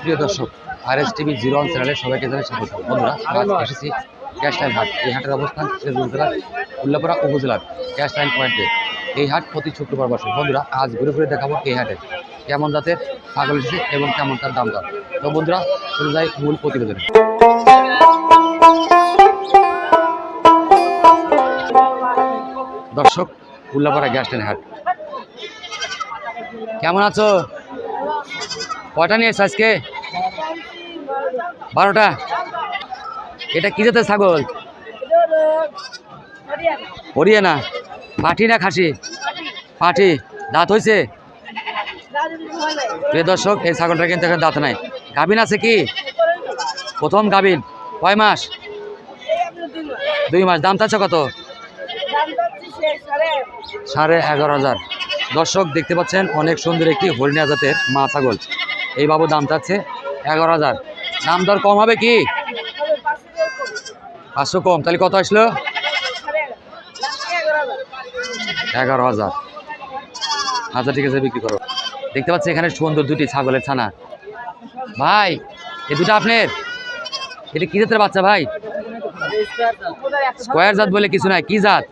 প্রিয় দর্শক R S TV zero one চ্যানেলে সবাইকে জানাই স্বাগত। বন্ধুরা, আজ এসেছি ক্যাশ টাইম হাট এই হাটের অবস্থান সিরাজগঞ্জ জেলার উল্লাপাড়া উপজেলার ক্যাশ টাইম পয়েন্টে এই হাট প্রতি শুক্রবার বসে। বন্ধুরা, আজ ঘুরে ঘুরে দেখাবো এই হাটে কেমন জাতের ছাগল এসেছে এবং কেমন তার দাম দর। তো বন্ধুরা চলে যাই মূল প্রতিবেদনে। দর্শক, উল্লাপাড়া গ্যাস স্ট্যান্ড হাট কেমন আছো? কয়টা নিয়েছো আজকে? বারোটা? এটা কি জাতের ছাগল? হরিয়ানা। পাঠি না খাসি? পাঠি দাঁত হয়েছে প্রিয় দর্শক, এই ছাগলটা কিন্তু এখন দাঁত নাই। গাভিন আছে কি? প্রথম গাভিন। কয় মাস? দুই মাস। দাম চাচ্ছ কত? সাড়ে এগারো হাজার। দর্শক, দেখতে পাচ্ছেন অনেক সুন্দর একটি হরিণা জাতের মা ছাগল। এই বাবু দাম চাচ্ছে এগারো হাজার। দাম দর কম হবে কি? পাঁচশো কম। তাহলে কত আসলো? এগারো হাজার। আচ্ছা ঠিক আছে, বিক্রি করো। দেখতে পাচ্ছি এখানে সুন্দর দুটি ছাগলের ছানা। ভাই, এ দুটো আপনার? এটা কি জাতের বাচ্চা ভাই? স্কোয়ার জাত বলে কিছু নাই। কি জাত?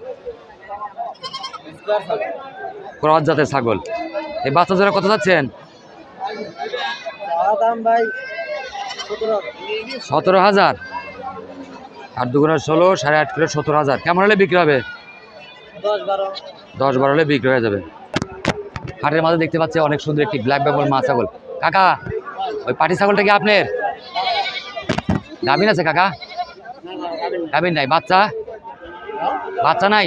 ক্রস জাতের ছাগল। এই বাচ্চা জোড়া কত যাচ্ছেন? সতেরো হাজার। আর দুগুণা ষোলো সাড়ে আট কিলো সতেরো হাজার। কেমন হলে বিক্রি হবে? দশ বারো। হলে বিক্রি হয়ে যাবে। হাটের মাঝে দেখতে পাচ্ছি অনেক সুন্দর একটি ব্ল্যাক বেঙ্গল মা ছাগল। কাকা ওই পাটি ছাগলটা কি আপনার? গাভিন আছে কাকা? গাভিন নাই। বাচ্চা? বাচ্চা নাই?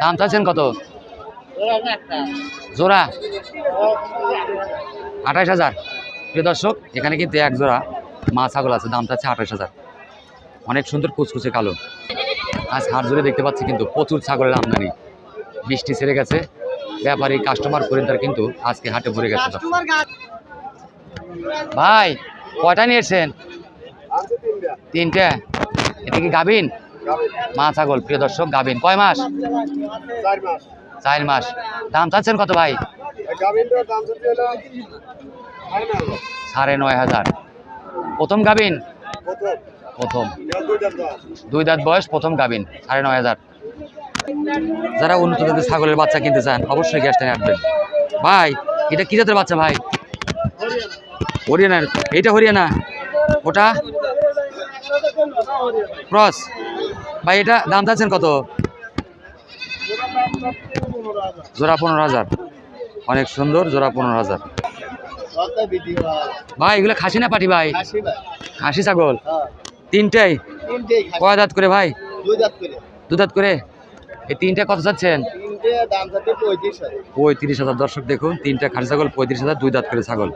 দাম চাচ্ছেন কত? জোড়া? আঠাশ হাজার। প্রিয় দর্শক এখানে কিন্তু এক জোড়া মা ছাগল আছে দাম চাচ্ছে আঠাশ হাজার। অনেক সুন্দর কুচকুচে কালো। আজ হাট জুড়ে দেখতে পাচ্ছি কিন্তু প্রচুর ছাগলের আমদানি। বৃষ্টি ছেড়ে গেছে ব্যাপারী কাস্টমার করেন কিন্তু আজকে হাটে ভরে গেছে। ভাই কয়টা নিয়েছেন তিনটে। এটা কি গাভিন? মা ছাগল প্রিয় দর্শক গাভিন। কয় মাস? চার মাস। দাম চাচ্ছেন কত ভাই? সাড়ে নয় হাজার। প্রথম গাভিন প্রথম। দুই দাঁত বয়স, প্রথম গাভিন সাড়ে নয় হাজার। যারা উন্নত জাতের ছাগলের বাচ্চা কিনতে চান, অবশ্যই গ্যাস আসবেন ভাই, এটা কি জাতের বাচ্চা ভাই? হরিয়ানা এইটা হরিয়ানা? ওটা? ক্রস। ভাই, এটা দাম চাচ্ছেন কত? জোড়া পনেরো হাজার। অনেক সুন্দর, জোড়া পনেরো হাজার। ভাই এগুলো খাসি না পাটি ভাই খাসি ছাগল তিনটাই কয় দাঁত করে ভাই দু দাঁত করে এই তিনটা কত চাচ্ছেন পঁয়ত্রিশ হাজার দর্শক দেখুন তিনটা খাসি ছাগল পঁয়ত্রিশ হাজার দুই দাঁত করে ছাগল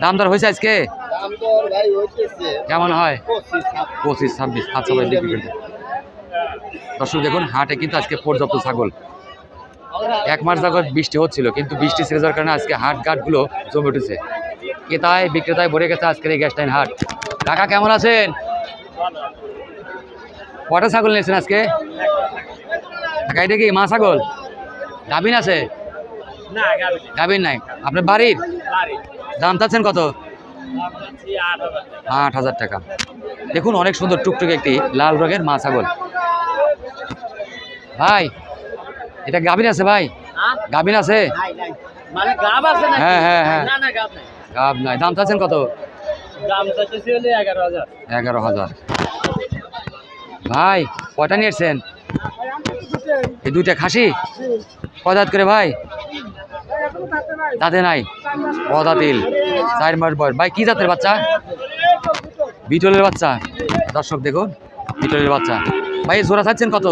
দাম দর হয়েছে আজকে কেমন হয় পঁচিশ ছাব্বিশ আচ্ছা ভাই দর্শক দেখুন হাটে কিন্তু আজকে পর্যাপ্ত ছাগল এক মাস যাবত বৃষ্টি হচ্ছিল কিন্তু বৃষ্টি ছেড়ে যাওয়ার কারণে আজকে হাট ঘাটগুলো জমে উঠেছে। ক্রেতায় বিক্রেতায় ভরে গেছে আজকের এই গ্যাস টাইম হাট। কাকা কেমন আছেন? কটা ছাগল নিয়েছেন আজকে? কাকা এটা কি মা ছাগল? গাভিন আছে? গাভিন নাই। আপনার বাড়ির? দাম চাচ্ছেন কত? আট হাজার টাকা। দেখুন অনেক সুন্দর টুকটুকে একটি লাল রঙের মা ছাগল। ভাই এটা গাভিন আছে ভাই? গাভিন আছে? মানে গাব হ্যাঁ, হ্যাঁ, হ্যাঁ। গাভ নাই। দাম চাচ্ছেন কত? এগারো হাজার। ভাই কয়টা নিয়েছেন এই দুইটা খাসি? কয় দাঁত করে ভাই? দাঁতে নাই? কদা তিল চার মাস বয়স। ভাই কি জাতের বাচ্চা? বিটলের বাচ্চা। দর্শক দেখুন বিটলের বাচ্চা। ভাই জোড়া চাচ্ছেন কত?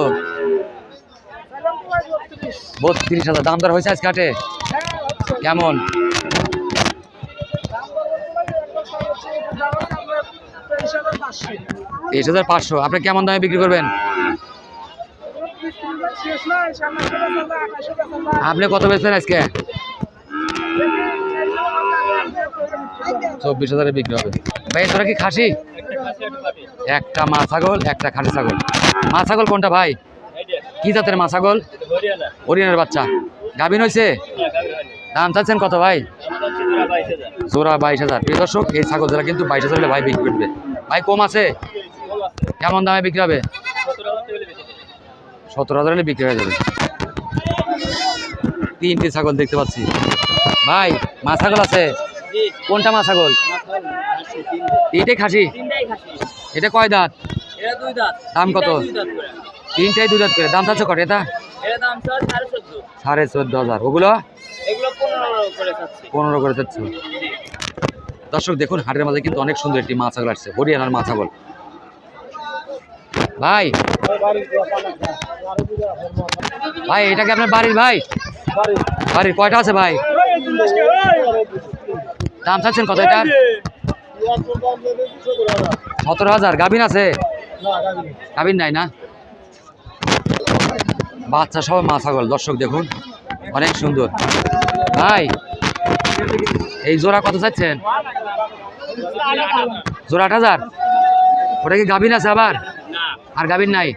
বত্রিশ হাজার। দাম দর হয়েছে আজকে হাটে? কেমন? তেইশ হাজার পাঁচশো। আপনি কেমন দামে বিক্রি করবেন? আপনি কত বেচছেন আজকে? চব্বিশ হাজারে বিক্রি হবে। ভাই তোরা কি খাসি? একটা মা ছাগল, একটা খাসি ছাগল। মা ছাগল কোনটা ভাই? কি জাতের মা ছাগল? বাচ্চা। গাভিন হয়েছে দাম চাচ্ছেন কত ভাই? জোড়া বাইশ হাজার। প্রিয় দর্শক এই ছাগল জোড়া কিন্তু বাইশ হাজার ভাই বিক্রি করবে। ভাই কম আছে? কেমন দামে বিক্রি হবে? সতেরো হাজার হলে বিক্রি হয়ে যাবে। তিনটি ছাগল দেখতে পাচ্ছি। ভাই মা ছাগল আছে? কোনটা মা ছাগল? তিনটে খাসি? এটা কয় দাঁত? দাম কত? তিনটাই দুই দাঁত করে। দাম চাচ্ছ কত এটা? এটা দাম স্যার সাড়ে চোদ্দ। হাজার। ওগুলো? পনেরো করে চাচ্ছি। পনেরো করে যাচ্ছে দর্শক দেখুন হাটের মাঝে কিন্তু অনেক সুন্দর একটি মাছ ছাগল আসছে। হরিয়ানার মাছ ছাগল ভাই! ভাই এটা কি আপনার বাড়ির ভাই? বাড়ির। কয়টা আছে ভাই? দাম চাচ্ছেন কত এটা? সতেরো হাজার। গাভিন আছে? গাভিন নাই না? বাচ্চা সব মা ছাগল দর্শক দেখুন অনেক সুন্দর। ভাই এই জোড়া কত চাচ্ছেন? জোড়া আট হাজার? ওটা কি গাভিন আছে আবার? আর গাভিন নাই?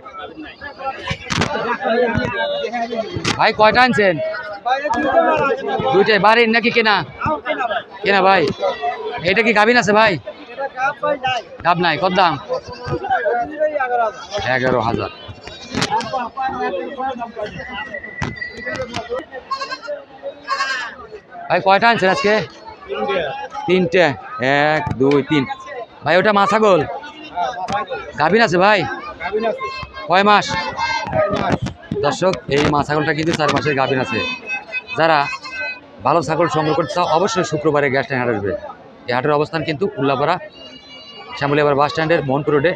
ভাই কয়টা আনছেন? দুইটাই বাড়ির নাকি কেনা? কেনা ভাই। এটা কি গাভিন আছে ভাই? গাব নাই। কত দাম? এগারো হাজার। ভাই, কয়টা আনছেন আজকে? তিনটে। এক, দুই, তিন। ভাই, ওটা মা ছাগল? গাভিন আছে ভাই? কয় মাস? দর্শক, এই মা ছাগলটা কিন্তু চার মাসের গাভিন আছে। যারা ভালো ছাগল সংগ্রহ করতে চাও, অবশ্যই শুক্রবারে গ্যাস ট্যাঙ্ক হাট আসবে। এই হাটের অবস্থান কিন্তু উল্লাপাড়া শ্যামলিয়াবার বাস স্ট্যান্ডের মোহনপুর রোডে,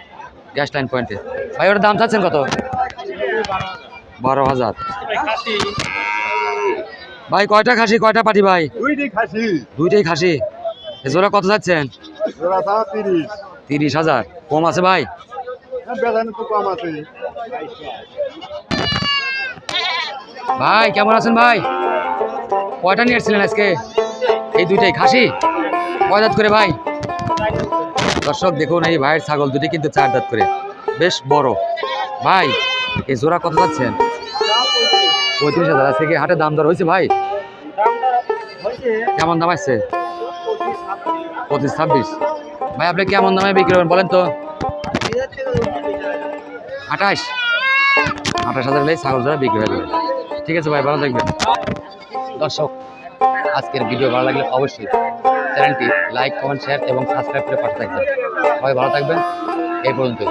গ্যাস লাইন পয়েন্টে। ভাই, ওটার দাম চাচ্ছেন কত? বারো হাজার। ভাই কয়টা খাসি কয়টা পাটি ভাই? দুইটাই খাসি। এ জোড়া কত যাচ্ছেন? তিরিশ। হাজার। কম আছে ভাই? বেদানো তো কম আছে। ভাই কেমন আছেন ভাই? কয়টা নিয়ে এসেছিলেন আজকে? এই দুইটাই খাসি? কয় দাঁত করে ভাই? দর্শক দেখুন এই ভাইয়ের ছাগল দুটি কিন্তু চার দাঁত করে। বেশ বড়। ভাই এই জোড়া কত যাচ্ছেন? পঁয়ত্রিশ হাজার। আজকে কি হাটে দাম দর হয়েছে ভাই? কেমন দাম আসছে? পঁচিশ, ছাব্বিশ। ভাই, আপনি কেমন দামে বিক্রি করবেন বলেন তো? আঠাশ। আঠাশ হাজার হলে ছাগল জোড়া বিক্রি হয়ে ঠিক আছে ভাই, ভালো থাকবেন। দর্শক, আজকের ভিডিও ভালো লাগলে অবশ্যই চ্যানেলটি লাইক, কমেন্ট, শেয়ার এবং সাবস্ক্রাইব করে পাশে থাকবেন। সবাই ভালো থাকবেন। এই পর্যন্তই।